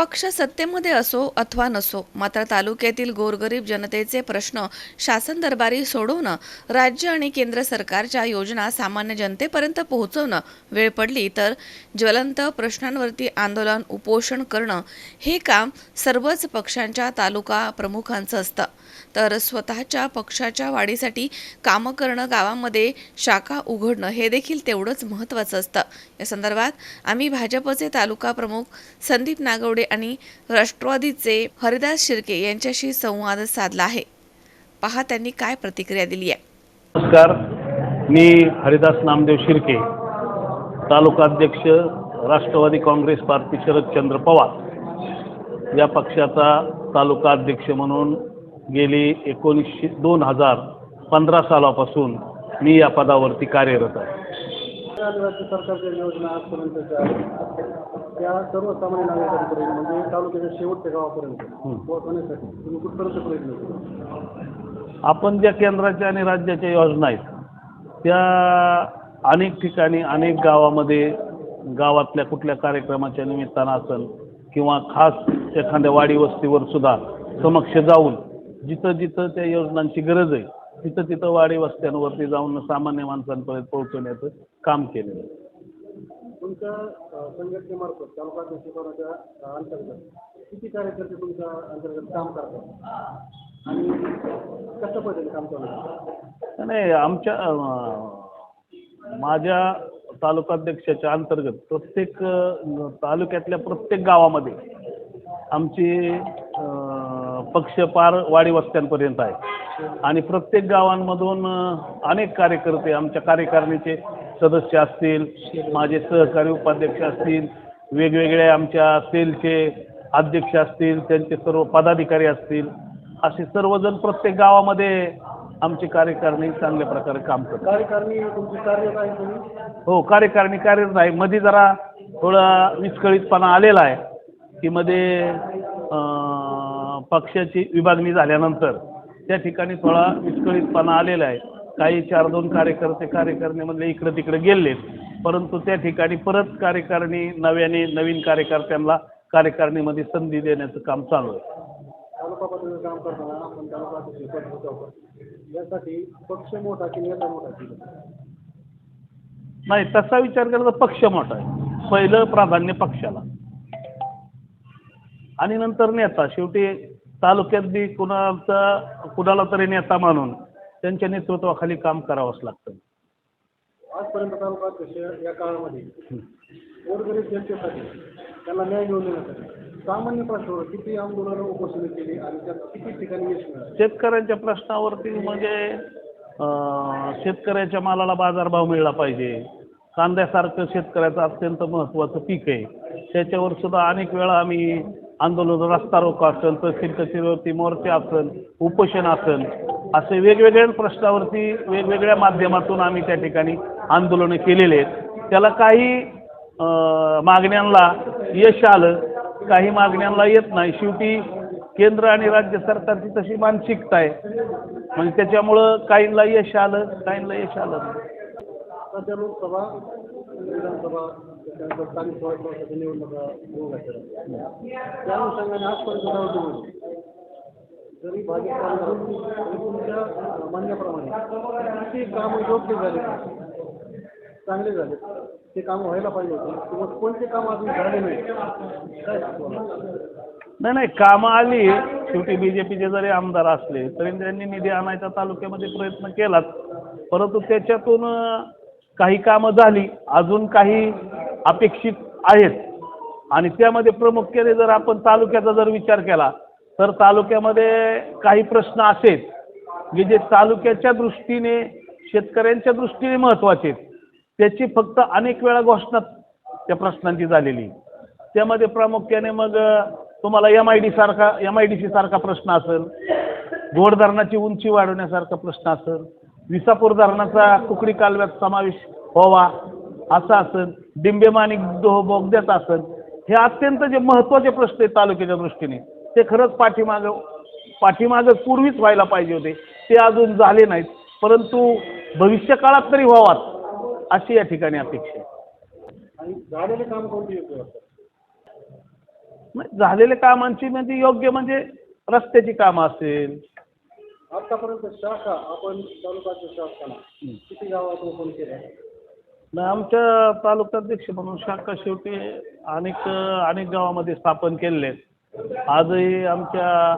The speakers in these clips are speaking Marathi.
पक्ष सत्तेमध्ये असो अथवा नसो मात्र तालुक्यातील गोरगरीब जनतेचे प्रश्न शासन दरबारी सोडवणं राज्य आणि केंद्र सरकारच्या योजना सामान्य जनतेपर्यंत पोहोचवणं वेळ पडली तर ज्वलंत प्रश्नांवरती आंदोलन उपोषण करणं हे काम सर्वच पक्षांच्या तालुका प्रमुखांचं असतं. तर स्वतःच्या पक्षाच्या वाढीसाठी कामं करणं गावामध्ये शाखा उघडणं हे देखील तेवढंच महत्त्वाचं असतं. या संदर्भात आम्ही भाजपचे तालुका प्रमुख संदीप नागवडे आणि राष्ट्रवादीचे हरिदास शिर्के यांच्याशी संवाद साधला आहे. पहा त्यांनी काय प्रतिक्रिया दिली आहे. नमस्कार. मी हरिदास नामदेव शिर्के तालुकाध्यक्ष राष्ट्रवादी काँग्रेस पार्टी शरदचंद्र पवार या पक्षाचा तालुका अध्यक्ष म्हणून गेली एकोणीसशे दोन हजार पंधरा सालापासून मी या पदावरती कार्यरत आहे. राज्य सरकारच्या योजना आजपर्यंतच्या त्या सर्वसामान्य नागरिकांपर्यंत म्हणजे तालुक्याच्या शेवटच्या गावापर्यंत पोहोचवण्यासाठी तुम्ही कुठपर्यंत प्रयत्न केला? आपण ज्या केंद्राच्या आणि राज्याच्या योजना आहेत त्या अनेक ठिकाणी अनेक गावामध्ये गावातल्या कुठल्या कार्यक्रमाच्या निमित्तानं असेल किंवा खास एखाद्या वाडी वस्तीवर सुद्धा समक्ष जाऊन जिथं जिथं त्या योजनांची गरज आहे तिथं तिथं वाडी वस्त्यांवरती जाऊन सामान्य माणसांपर्यंत पोहोचवण्याचं काम केलेलं आहे तुमच्या संघटनेमार्फत तालुका अंतर्गत किती कार्यकर्ते तुमच्या अंतर्गत काम करतात आणि कशा पद्धतीने काम? नाही आमच्या माझ्या तालुकाध्यक्षाच्या अंतर्गत प्रत्येक तालुक्यातल्या प्रत्येक गावामध्ये आमची पक्ष पार वाडी वस्त्यांपर्यंत आहे. आणि प्रत्येक गावांमधून अनेक कार्यकर्ते आमच्या कार्यकारिणीचे सदस्य असतील माझे सहकारी उपाध्यक्ष असतील वेगवेगळ्या आमच्या सेलचे अध्यक्ष असतील त्यांचे सर्व पदाधिकारी असतील असे सर्वजण प्रत्येक गावामध्ये आमची कार्यकारिणी चांगल्या प्रकारे काम करतात. कार्यकारिणी तुमची कार्यरत आहे तुम्ही? हो कार्यकारिणी कार्यरत आहे. मध्ये जरा थोडा विस्कळीतपणा आलेला आहे. की मध्ये पक्षाची विभागणी झाल्यानंतर त्या ठिकाणी थोडा विस्कळीतपणा आलेला आहे. काही चार दोन कार्यकर्ते कार्यकारिणीमधले इकडं तिकडे गेलेत. परंतु त्या ठिकाणी परत कार्यकारिणी नव्याने नवीन कार्यकर्त्यांना कार्यकारिणीमध्ये संधी देण्याचं काम चालू आहे. तालुका पातळीवर काम करताना आपण तालुका अध्यक्ष पद भूषवतो यासाठी पक्ष मोठा की नेता मोठा की नाही तसा विचार केला तर पक्ष मोठा आहे. पहिलं प्राधान्य पक्षाला. आणि नंतर नेता. शेवटी तालुक्यात बी कुणाचा कुणाला तरी नेता मानून त्यांच्या नेतृत्वाखाली काम करावंच लागतं. आजपर्यंत तालुका अध्यक्ष या काळामध्ये गोरगरीब जनतेसाठी त्यांना न्याय मिळवून देण्यासाठी सामान्य प्रश्नावर किती आंदोलनं उपोषण केली आणि त्यात किती ठिकाणी यश मिळालं? शेतकऱ्यांच्या प्रश्नावरती म्हणजे अं, शेतकऱ्याच्या मालाला बाजारभाव मिळला पाहिजे. कांद्यासारखं शेतकऱ्याचं अत्यंत महत्त्वाचं पीक आहे. त्याच्यावर सुद्धा अनेक वेळा आम्ही आंदोलन रस्ता रोको असेल तहसील कचेरीवरती मोर्चे असेल उपोषण असेल असे वेगवेगळ्या प्रश्नावरती वेगवेगळ्या माध्यमातून आम्ही त्या ठिकाणी आंदोलनं केलेले आहेत. त्याला काही मागण्यांना यश आलं काही मागण्यांना येत नाही. शेवटी केंद्र आणि राज्य सरकारची तशी मानसिकता आहे. म्हणजे त्याच्यामुळं काहींना यश आलं काहींना यश आलं नाही. सध्या स्थानिक स्वराज्य संस्थांच्या निवडणुका होऊ घातल्या त्या अनुषंगाने आजपर्यंत निवडणूक जरी भाजप आमदार तरी तुमच्या अं, म्हणण्याप्रमाणे किती कामं योग्य झाले चांगले झाले. ते कामं व्हायला पाहिजे होते. किंवा कोणते काम अजून झाले नाही. काय नाही नाही कामं आली. शेवटी बी जे पीचे जरी आमदार असले तरी त्यांनी निधी आणायचा तालुक्यामध्ये प्रयत्न केलाच. परंतु त्याच्यातून काही कामं झाली अजून काही अपेक्षित आहेत. आणि त्यामध्ये प्रामुख्याने जर आपण तालुक्याचा जर विचार केला तर तालुक्यामध्ये काही प्रश्न असेल की जे तालुक्याच्या दृष्टीने शेतकऱ्यांच्या दृष्टीने महत्त्वाचे आहेत त्याची फक्त अनेक वेळा घोषणा त्या प्रश्नांची झालेली. त्यामध्ये प्रामुख्याने मग तुम्हाला एम आय डी सारखा एम आय डी सी सारखा प्रश्न असेल घोडधरणाची उंची वाढवण्यासारखा प्रश्न असेल विसापूर धरणाचा कुकडी कालव्यात समावेश व्हावा असा असेल डिंबेमानिक दो बोगद्याचा असेल हे अत्यंत जे महत्त्वाचे प्रश्न आहेत तालुक्याच्या दृष्टीने ते खरंच पाठीमागं पाठीमागं पूर्वीच व्हायला पाहिजे होते. ते अजून झाले नाहीत. परंतु भविष्य काळात तरी व्हावात अशी या ठिकाणी अपेक्षा आहे. झालेले नाही, झालेल्या कामांची म्हणजे योग्य म्हणजे रस्त्याची कामं असेल आतापर्यंत शाखा आपण तालुक्याच्या शासना किती गावात ओपन केल्या नाही आमच्या तालुकाध्यक्ष म्हणून शाखा शेवटी अनेक अनेक गावामध्ये स्थापन केलेले आहेत. आजही आमच्या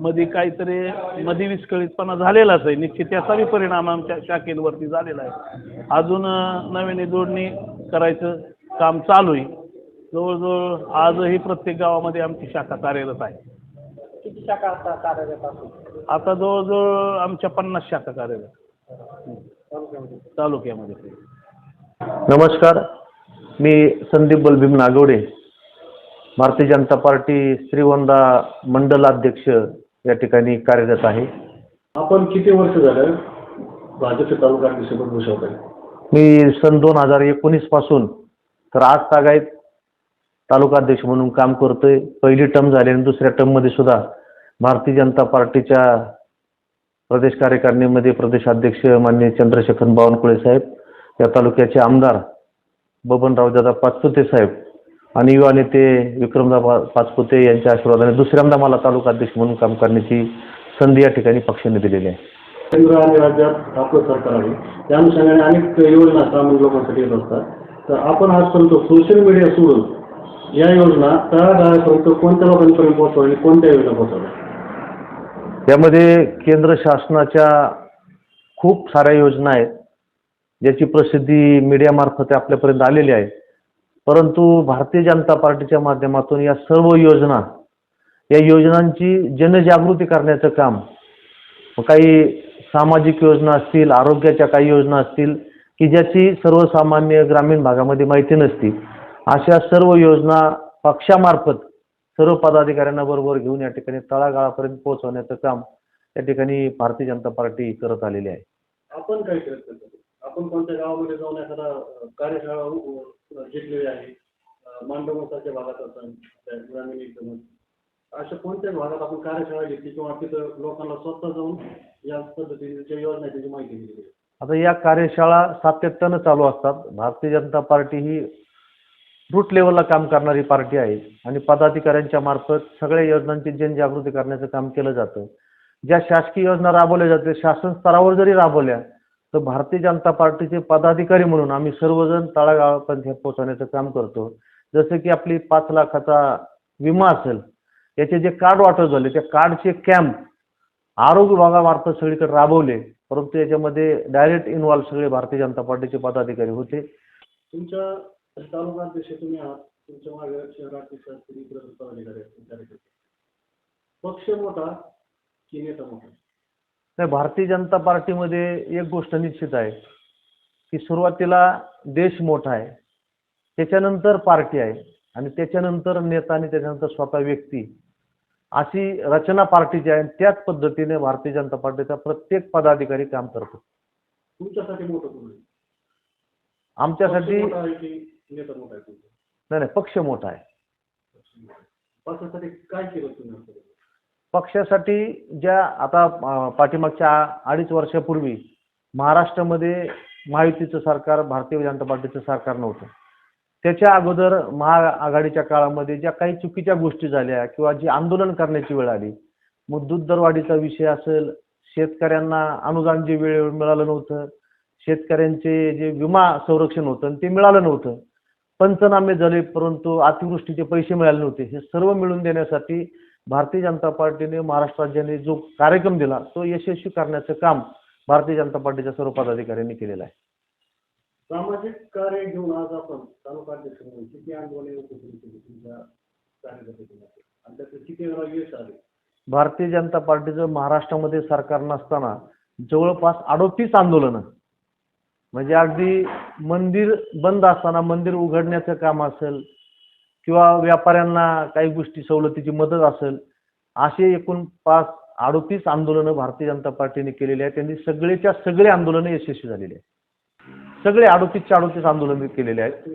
मध्ये काहीतरी मध्ये विस्कळीतपणा झालेलाच आहे. निश्चित त्याचाही परिणाम आमच्या शाखेवरती झालेला आहे. अजून अं, नव्याने जोडणी करायचं काम चालू आहे. जवळजवळ आजही प्रत्येक गावामध्ये आमची शाखा कार्यरत आहे. किती शाखा आता कार्यरत आता जवळजवळ आमच्या पन्नास शाखा कार्यरत. तालुक्यामध्ये. तालुक्यामध्ये नमस्कार. मी संदीप बलभीम नागवडे. भारतीय जनता पार्टी श्रीगोंदा मंडलाध्यक्ष या ठिकाणी कार्यरत आहे. आपण किती वर्ष झालं भाजपचे तालुका अध्यक्ष आहे? मी सन दोन हजार एकोणीसपासून तर आज तागायत तालुका अध्यक्ष म्हणून काम करतोय. पहिली टर्म झाली आणि दुसऱ्या टर्ममध्ये सुद्धा भारतीय जनता पार्टीच्या प्रदेश कार्यकारिणीमध्ये प्रदेशाध्यक्ष माननीय चंद्रशेखर बावनकुळे साहेब या तालुक्याचे आमदार बबनराव दादा पाचपुते साहेब आणि युवा नेते विक्रमदा पाचपुते यांच्या आशीर्वादाने दुसऱ्यांदा मला तालुका अध्यक्ष म्हणून काम करण्याची संधी या ठिकाणी पक्षाने दिलेली आहे. केंद्र आणि राज्यात आपलं सरकार आहे. त्या अनुषंगाने अनेक योजना ग्रामीण लोकांसाठी येत असतात. तर आपण आजपर्यंत सोशल मीडिया सोडून या योजना तळागाळापर्यंत कोणत्या लोकांपर्यंत पोहोचवल्या आणि कोणत्या योजना पोहोचवल्या? यामध्ये केंद्र शासनाच्या खूप साऱ्या योजना आहेत ज्याची प्रसिद्धी मीडियामार्फत आपल्यापर्यंत आलेली आहे. परंतु भारतीय जनता पार्टीच्या माध्यमातून या सर्व योजना या योजनांची जनजागृती करण्याचं काम काही सामाजिक योजना असतील आरोग्याच्या काही योजना असतील की ज्याची सर्वसामान्य ग्रामीण भागामध्ये माहिती नसती अशा सर्व योजना पक्षामार्फत सर्व पदाधिकाऱ्यांना बरोबर घेऊन या ठिकाणी तळागाळापर्यंत पोहोचवण्याचं काम या ठिकाणी भारतीय जनता पार्टी करत आलेली आहे. आपण काय करत? आपण कोणत्या गावामध्ये जाऊन एखादा कार्यशाळा घेतलेली आहे? मांडवसारख्या भागात असेल त्या ग्रामीण एकदम अशा कोणत्या भागात आपण कार्यशाळा घेतली किंवा तिथं लोकांना स्वतः जाऊन या पद्धतीने ज्या योजना त्याची माहिती दिली? आता या कार्यशाळा सातत्यानं चालू असतात. भारतीय जनता पार्टी ही रूट लेवलला काम करणारी पार्टी आहे. आणि पदाधिकाऱ्यांच्या मार्फत सगळ्या योजनांची जनजागृती करण्याचं काम केलं जातं. ज्या शासकीय योजना राबवल्या जाते शासन स्तरावर जरी राबवल्या तर भारतीय जनता पार्टीचे पदाधिकारी म्हणून आम्ही सर्वजण तळागाळापर्यंत हे पोहोचवण्याचं काम करतो. जसं की आपली पाच लाखाचा विमा असेल याचे जे कार्ड वाटप झाले त्या कार्डचे कॅम्प आरोग्य विभागामार्फत सगळीकडे राबवले. परंतु याच्यामध्ये डायरेक्ट इन्व्हॉल्व सगळे भारतीय जनता पार्टीचे पदाधिकारी होते. तुमच्या तालुका अध्यक्ष तुम्ही आहात तुमच्या मागे शहराध्यक्ष असतील इतर कार्यकर्ते पक्ष मोठा की नेता मोठा? नाही भारतीय जनता पार्टीमध्ये एक गोष्ट निश्चित आहे की सुरुवातीला देश मोठा आहे त्याच्यानंतर पार्टी आहे आणि त्याच्यानंतर नेता आणि त्याच्यानंतर स्वतः व्यक्ती. अशी रचना पार्टीची आहे आणि त्याच पद्धतीने भारतीय जनता पार्टीचा प्रत्येक पदाधिकारी काम करतो. तुमच्यासाठी मोठं आमच्यासाठी नेता मोठा आहे तुमचा. नाही नाही पक्ष मोठा आहे. पक्षासाठी काय केलं तुम्ही आतापर्यंत? पक्षासाठी ज्या आता अं, पाठीमागच्या अडीच वर्षापूर्वी महाराष्ट्रामध्ये महायुतीचं सरकार भारतीय जनता पार्टीचं सरकार नव्हतं. त्याच्या अगोदर महाआघाडीच्या काळामध्ये ज्या काही चुकीच्या गोष्टी झाल्या किंवा जी आंदोलन करण्याची वेळ आली मग दूध दरवाढीचा विषय असेल शेतकऱ्यांना अनुदान जे वेळेवर मिळालं नव्हतं शेतकऱ्यांचे जे विमा संरक्षण होतं ते मिळालं नव्हतं. पंचनामे झाले परंतु अतिवृष्टीचे पैसे मिळाले नव्हते. हे सर्व मिळवून देण्यासाठी भारतीय जनता पार्टीने महाराष्ट्र राज्याने जो कार्यक्रम दिला तो यशस्वी करण्याचं काम भारतीय जनता पार्टीच्या सर्व पदाधिकाऱ्यांनी केलेलं आहे. सामाजिक कार्य घेऊन आज आपण तालुका किती आंदोलने किती वेळा यश आले? भारतीय जनता पार्टीचं महाराष्ट्रामध्ये सरकार नसताना जवळपास अडोतीस आंदोलनं म्हणजे अगदी मंदिर बंद असताना मंदिर उघडण्याचं काम असेल किंवा व्यापाऱ्यांना काही गोष्टी सवलतीची मदत असेल असे एकूण पाच अडोतीस आंदोलनं भारतीय जनता पार्टीने केलेली आहेत. त्यांनी सगळेच्या सगळे आंदोलनं यशस्वी झालेली आहेत. सगळे अडोतीसच्या अडोतीस आंदोलन केलेले आहेत.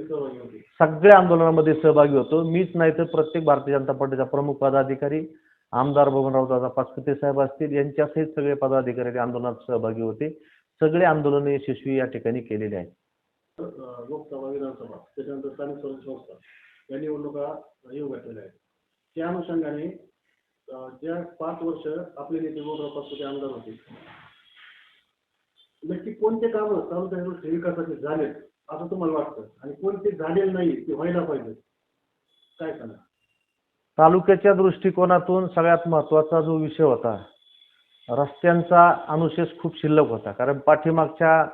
सगळ्या आंदोलनामध्ये सहभागी होतो. मीच नाही तर प्रत्येक भारतीय जनता पार्टीचा प्रमुख पदाधिकारी आमदार बबनराव दादा पाचपुते साहेब असतील. यांच्यासहित सगळे पदाधिकारी आंदोलनात सहभागी होते. सगळे आंदोलन यशस्वी या ठिकाणी केलेले आहेत. लोकसभा विधानसभा त्याच्यानंतर स्थानिक स्वराज्य संस्था या निवडणुका येऊ घातलेल्या आहेत. त्या अनुषंगाने ज्या पाच वर्ष आपले नेते गोबराव पाचपुते आमदार होते नक्की कोणते कामं तालुक्याच्या विकासाचे झालेत असं तुम्हाला वाटतं? आणि कोणते झालेले नाही ते व्हायला पाहिजे काय सांगा तालुक्याच्या दृष्टिकोनातून सगळ्यात महत्त्वाचा जो विषय होता रस्त्यांचा अनुशेष खूप शिल्लक होता. कारण पाठीमागच्या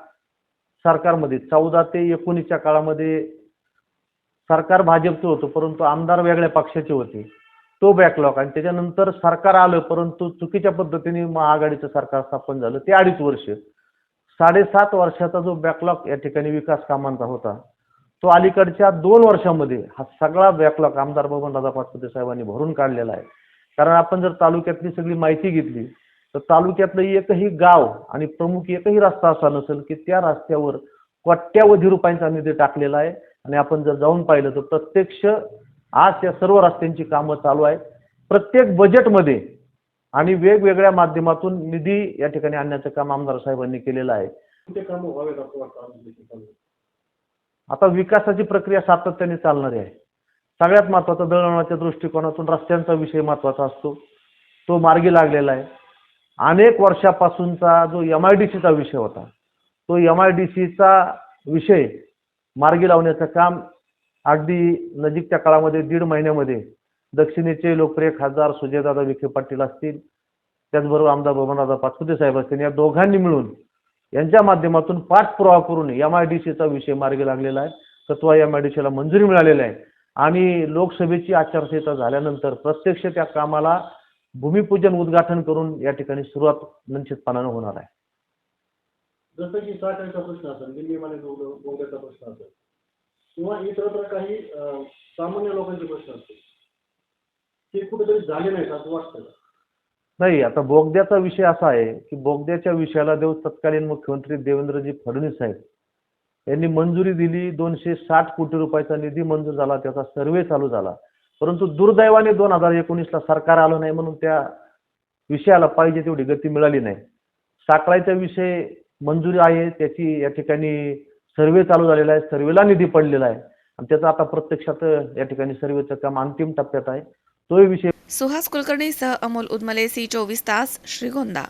सरकारमध्ये चौदा ते एकोणीसच्या काळामध्ये सरकार भाजपचं होतं परंतु आमदार वेगळ्या पक्षाचे होते. तो बॅकलॉग आणि त्याच्यानंतर सरकार आलं परंतु चुकीच्या पद्धतीने महाआघाडीचं सरकार स्थापन झालं. ते अडीच वर्ष. साडेसात वर्षाचा जो बॅकलॉग या ठिकाणी विकास कामांचा होता तो अलीकडच्या दोन वर्षामध्ये हा सगळा बॅकलॉग आमदार बबनदादा पाचपुते साहेबांनी भरून काढलेला आहे. कारण आपण जर तालुक्यातली सगळी माहिती घेतली तर तालुक्यातलं एकही गाव आणि प्रमुख एकही रस्ता असा नसेल की त्या रस्त्यावर कोट्यावधी रुपयांचा निधी टाकलेला आहे. आणि आपण जर जाऊन पाहिलं तर प्रत्यक्ष आज या सर्व रस्त्यांची कामं चालू आहेत. प्रत्येक बजेटमध्ये आणि वेगवेगळ्या माध्यमातून निधी या ठिकाणी आणण्याचं काम आमदार साहेबांनी केलेलं आहे? आता विकासाची प्रक्रिया सातत्याने चालणारी आहे. सगळ्यात महत्त्वाचा दळणवळणाच्या दृष्टिकोनातून रस्त्यांचा विषय महत्त्वाचा असतो. तो मार्गी लागलेला आहे. अनेक वर्षापासूनचा जो एम आय डी सीचा विषय होता तो एम आय डी सीचा विषय मार्गी लावण्याचं काम अगदी नजीकच्या काळामध्ये दीड महिन्यामध्ये दक्षिणेचे लोकप्रिय खासदार सुजयदादा विखे पाटील असतील त्याचबरोबर आमदार बबनदादा पाचपुते साहेब असतील या दोघांनी मिळून यांच्या माध्यमातून पाठपुरावा करून एम आय डी सीचा विषय मार्गी लागलेला आहे. तत्वा एम आय डी सीला मंजुरी मिळालेली आहे. आणि लोकसभेची आचारसंहिता झाल्यानंतर प्रत्यक्ष त्या कामाला भूमिपूजन उद्घाटन करून या ठिकाणी सुरुवात निश्चितपणानं होणार आहे जसं की सहकार्याचा प्रश्न असेल दिल्ली माने बोगद्याचा प्रश्न असेल किंवा इतरत्र काही सामान्य लोकांचे प्रश्न असतील ते कुठेतरी झाले नाहीत असं वाटतं का? नाही आता बोगद्याचा विषय असा आहे की बोगद्याच्या विषयाला देव तत्कालीन मुख्यमंत्री देवेंद्रजी फडणवीस साहेब यांनी मंजुरी दिली दोनशे साठ कोटी रुपयाचा निधी मंजूर झाला त्याचा सर्वे चालू झाला परंतु दुर्दैवाने दोन हजार एकोणीसला सरकार आलं नाही म्हणून त्या विषयाला पाहिजे तेवढी गती मिळाली नाही. साखळाचा विषय मंजुरी आहे त्याची या ठिकाणी सर्वे चालू झालेला आहे सर्वेला निधी पडलेला आहे. आणि त्याचं आता प्रत्यक्षात या ठिकाणी सर्वेचं काम अंतिम टप्प्यात आहे. तोही विषय सुहास कुलकर्णी सह अमोल उदमले सी चोवीस तास श्रीगोंदा.